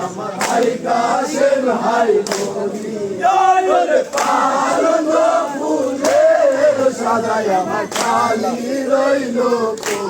আমার high Kashem high বলি পালন ফুলের সাজায় আমার খালি রইল। করিয়া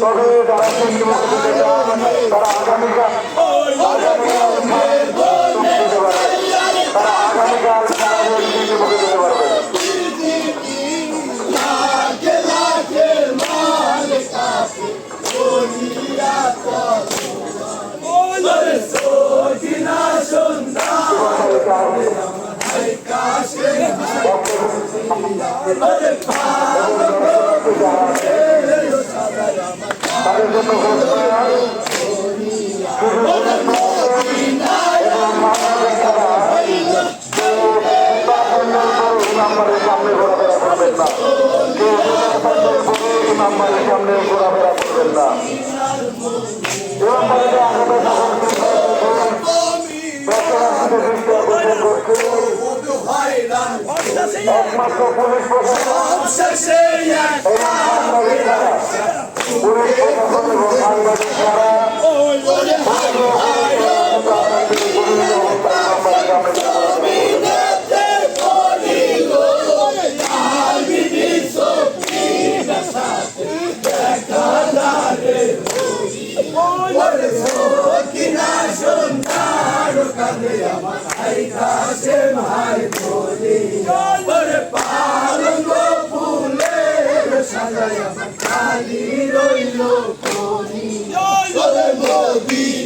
তবে যারা চান তারা আগামীকাল তারা আগামীকাল দুর্গমুখে দিতে পারবে লাখে সামনে ঘোরাফেরা করবেন না একমাত্র পুলিশ প্রশাসন পুলিশ প্রশাসন এবং We.